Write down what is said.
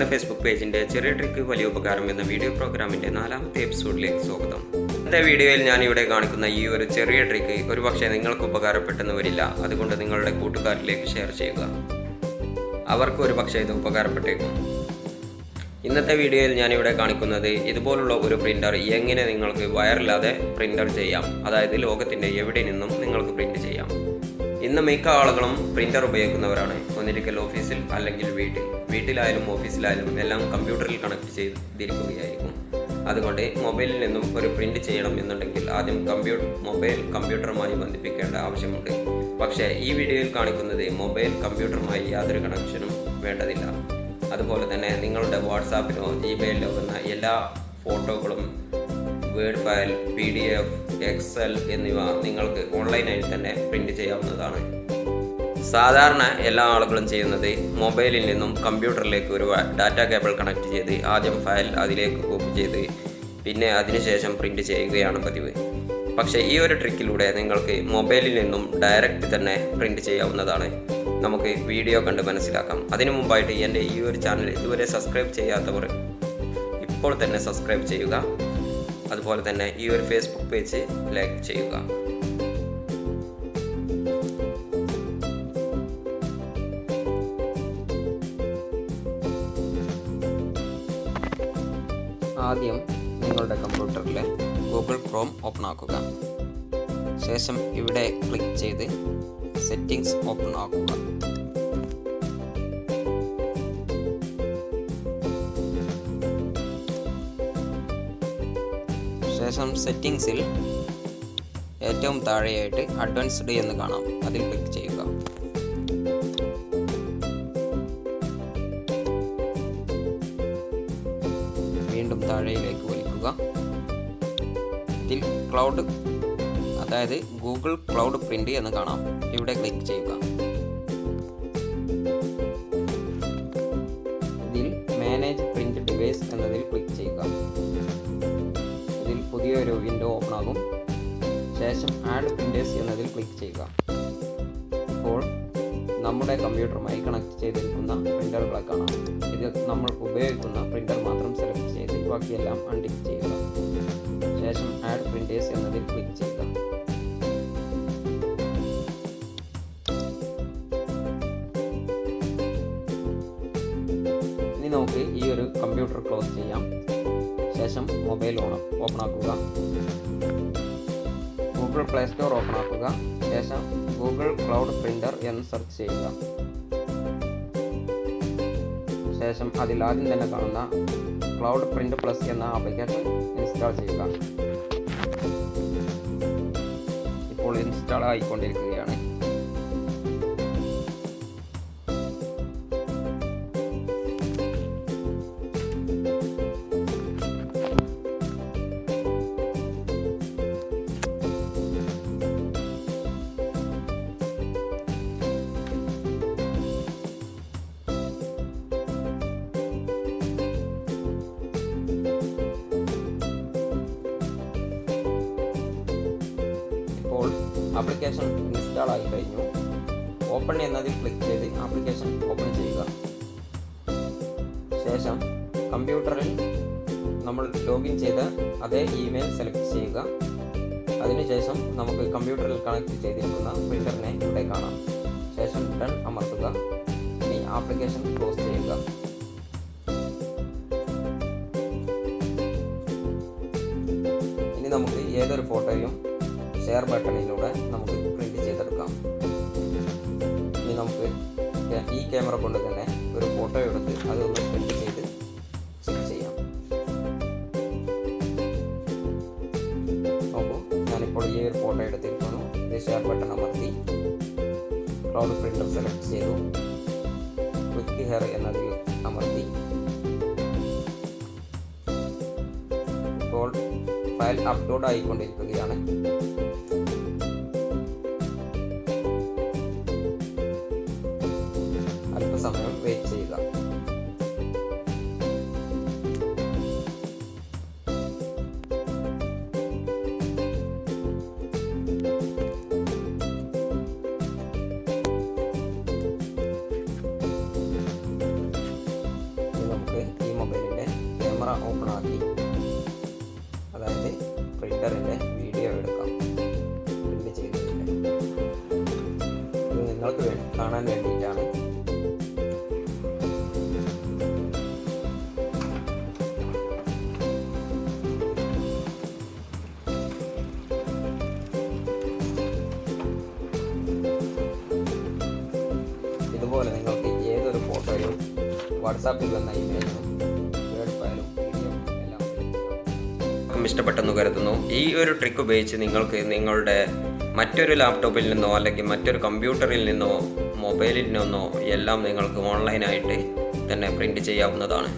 എന്ന ഫേസ്ബുക്ക് പേജിന്റെ ചെറിയ ട്രിക്ക് വലിയ ഉപകാരം എന്ന വീഡിയോ പ്രോഗ്രാമിന്റെ നാലാമത്തെ എപ്പിസോഡിലേക്ക് സ്വാഗതം. ഇന്നത്തെ വീഡിയോയിൽ ഞാൻ ഇവിടെ കാണിക്കുന്ന ഈ ഒരു ചെറിയ ട്രിക്ക് ഒരു പക്ഷേ നിങ്ങൾക്ക് ഉപകാരപ്പെട്ടെന്ന് വരില്ല. അതുകൊണ്ട് നിങ്ങളുടെ കൂട്ടുകാരിലേക്ക് ഷെയർ ചെയ്യുക. അവർക്ക് ഒരു പക്ഷേ ഇത് ഉപകാരപ്പെട്ടേക്കും. ഇന്നത്തെ വീഡിയോയിൽ ഞാനിവിടെ കാണിക്കുന്നത് ഇതുപോലുള്ള ഒരു പ്രിന്റർ എങ്ങനെ നിങ്ങൾക്ക് വയറില്ലാതെ പ്രിന്റർ ചെയ്യാം. അതായത് ലോകത്തിന്റെ എവിടെ നിന്നും നിങ്ങൾക്ക് പ്രിന്റ് ചെയ്യാം. ഇന്ന് മിക്ക ആളുകളും പ്രിന്റർ ഉപയോഗിക്കുന്നവരാണ്. ഒന്നിരിക്കൽ ഓഫീസിൽ അല്ലെങ്കിൽ വീട്ടിൽ. വീട്ടിലായാലും ഓഫീസിലായാലും എല്ലാം കമ്പ്യൂട്ടറിൽ കണക്ട് ചെയ്തിരിക്കുകയായിരിക്കും. അതുകൊണ്ട് മൊബൈലിൽ നിന്നും ഒരു പ്രിന്റ് ചെയ്യണം എന്നുണ്ടെങ്കിൽ ആദ്യം കമ്പ്യൂട്ടർ മൊബൈൽ കമ്പ്യൂട്ടറുമായി ബന്ധിപ്പിക്കേണ്ട ആവശ്യമുണ്ട്. പക്ഷേ ഈ വീഡിയോയിൽ കാണിക്കുന്നത് മൊബൈൽ കമ്പ്യൂട്ടറുമായി യാതൊരു കണക്ഷനും വേണ്ടതില്ല. അതുപോലെ തന്നെ നിങ്ങളുടെ വാട്സാപ്പിലോ ജിമെയിലോ വന്ന എല്ലാ ഫോട്ടോകളും word file P D F Excel എന്നിവ നിങ്ങൾക്ക് ഓൺലൈനായി തന്നെ പ്രിന്റ് ചെയ്യാവുന്നതാണ്. സാധാരണ എല്ലാ ആളുകളും ചെയ്യുന്നത് മൊബൈലിൽ നിന്നും കമ്പ്യൂട്ടറിലേക്ക് ഒരു ഡാറ്റ കേബിൾ കണക്ട് ചെയ്ത് ആദ്യം ഫയൽ അതിലേക്ക് കോപ്പി ചെയ്ത് പിന്നെ അതിനുശേഷം പ്രിന്റ് ചെയ്യുകയാണ് പതിവ്. പക്ഷേ ഈ ഒരു ട്രിക്കിലൂടെ നിങ്ങൾക്ക് മൊബൈലിൽ നിന്നും ഡയറക്റ്റ് തന്നെ പ്രിന്റ് ചെയ്യാവുന്നതാണ്. നമുക്ക് വീഡിയോ കണ്ട് മനസ്സിലാക്കാം. അതിനു മുമ്പായിട്ട് എന്റെ ഈ ഒരു ചാനൽ ഇതുവരെ സബ്സ്ക്രൈബ് ചെയ്യാത്തവർ ഇപ്പോൾ തന്നെ സബ്സ്ക്രൈബ് ചെയ്യുക. അതുപോലെ തന്നെ ഈ ഒരു ഫേസ്ബുക്ക് പേജ് ലൈക്ക് ചെയ്യുക. ആദ്യം നിങ്ങളുടെ കമ്പ്യൂട്ടറിൽ ഗൂഗിൾ ക്രോം ഓപ്പൺ ആക്കുക. ശേഷം ഇവിടെ ക്ലിക്ക് ചെയ്ത് സെറ്റിംഗ്സ് ഓപ്പൺ ആക്കുക. ശേഷം സെറ്റിംഗ്സിൽ ഏറ്റവും താഴെയായിട്ട് അഡ്വാൻസ്ഡ് എന്ന് കാണാം. അതിൽ ക്ലിക്ക് ചെയ്യുക. താഴെയിലേക്ക് വലിക്കുക. ഇതിൽ ക്ലൗഡ് അതായത് ഗൂഗിൾ ക്ലൗഡ് പ്രിന്റ് എന്ന് കാണാം. ഇവിടെ ക്ലിക്ക് ചെയ്യുക. ഇതിൽ മാനേജ് പ്രിന്റ് ഡിവൈസ് എന്നതിൽ ക്ലിക്ക് ചെയ്യുക. ഇതിൽ പുതിയൊരു വിൻഡോ ഓപ്പൺ ആകും. ശേഷം ആഡ് പ്രിന്റേഴ്സ് എന്നതിൽ ക്ലിക്ക് ചെയ്യുക. ഇപ്പോൾ നമ്മുടെ കമ്പ്യൂട്ടറുമായി കണക്ട് ചെയ്തിരിക്കുന്ന പ്രിന്ററുകളെ കാണാം. ഇത് നമ്മൾ ഉപയോഗിക്കുന്ന പ്രിന്റർ മാത്രം ബാക്കിയെല്ലാം അൺടിക്ക് ചെയ്യുക. ശേഷം ആഡ് പ്രിന്റേഴ്സ് എന്നതിൽ ക്ലിക്ക് ചെയ്യുക. ഇനി നമുക്ക് ഈ ഒരു കമ്പ്യൂട്ടർ ക്ലോസ് ചെയ്യാം. ശേഷം മൊബൈൽ ഓൺ ഓപ്പൺ ആക്കുക. ഗൂഗിൾ പ്ലേ സ്റ്റോർ ഓപ്പൺ ആക്കുക. ശേഷം ഗൂഗിൾ ക്ലൗഡ് പ്രിന്റർ എന്ന് സെർച്ച് ചെയ്യുക. ശേഷം അതിൽ ആദ്യം തന്നെ കാണുന്ന ക്ലൗഡ് പ്രിന്റ് പ്ലസ് എന്ന ആപ്ലിക്കേഷൻ ഇൻസ്റ്റാൾ ചെയ്യുക. ഇപ്പോൾ ഇൻസ്റ്റാൾ ആയിക്കൊണ്ടിരിക്കുകയാണ്. ആപ്ലിക്കേഷൻ ഇൻസ്റ്റാൾ ആയി കഴിഞ്ഞു. ഓപ്പൺ എന്നതിൽ ക്ലിക്ക് ചെയ്ത് ആപ്ലിക്കേഷൻ ഓപ്പൺ ചെയ്യുക. ശേഷം കമ്പ്യൂട്ടറിൽ നമ്മൾ ലോഗിൻ ചെയ്ത അതേ ഇമെയിൽ സെലക്ട് ചെയ്യുക. അതിനുശേഷം നമുക്ക് കമ്പ്യൂട്ടറിൽ കണക്ട് ചെയ്തിരിക്കുന്ന ഫിൽറ്ററിനെ ഇവിടെ കാണാം. ശേഷം ഡൺ അമർത്തുക. ഇനി ആപ്ലിക്കേഷൻ ക്ലോസ് ചെയ്യുക. ഇനി നമുക്ക് ഏതൊരു ഫോട്ടോയും ഷെയർ ബട്ടണിലൂടെ നമുക്ക് പ്രിന്റ് ചെയ്തെടുക്കാം. ഇനി നമുക്ക് ഈ ക്യാമറ കൊണ്ട് തന്നെ ഒരു ഫോട്ടോ എടുത്ത് അതൊന്ന് പ്രിന്റ് ചെയ്ത് ചെയ്യാം. നോക്കൂ ഞാനിപ്പോൾ ഈ ഒരു ഫോട്ടോ എടുത്തിരിക്കുന്നു. ഇത് ഷെയർ ബട്ടൺ അമർത്തി. ക്ലൗഡ് പ്രിന്റർ സെലക്ട് ചെയ്തു. ക്ലിക്ക് ഹെയർ എന്നതിൽ അമർത്തി. ഇപ്പോൾ ഫയൽ അപ്ലോഡ് ആയിക്കൊണ്ടിരിക്കുകയാണ്. അല്പസമയം വെയിറ്റ് ചെയ്യുക നമുക്ക് ക്യാമറ ഓപ്പൺ ആക്കി。അതായത് പ്രിന്ററിന്റെ വീഡിയോ എടുക്കാം。പ്രിന്റ് ചെയ്തിട്ടുണ്ട്。ഇത് നിങ്ങൾക്ക് കാണാൻ വേണ്ടിയിട്ടാണ് ഇതുപോലെ നിങ്ങൾക്ക് ഏതൊരു ഫോട്ടോയും വാട്സാപ്പിൽ വന്ന ഇമേജും എല്ലാം ഇഷ്ടപ്പെട്ടെന്ന് കരുതുന്നു. ഈ ഒരു ട്രിക്ക് ഉപയോഗിച്ച് നിങ്ങൾക്ക് നിങ്ങളുടെ മറ്റൊരു ലാപ്ടോപ്പിൽ നിന്നോ അല്ലെങ്കിൽ മറ്റൊരു കമ്പ്യൂട്ടറിൽ നിന്നോ മൊബൈലിൽ നിന്നോ എല്ലാം നിങ്ങൾക്ക് ഓൺലൈനായിട്ട് തന്നെ പ്രിന്റ് ചെയ്യാവുന്നതാണ്.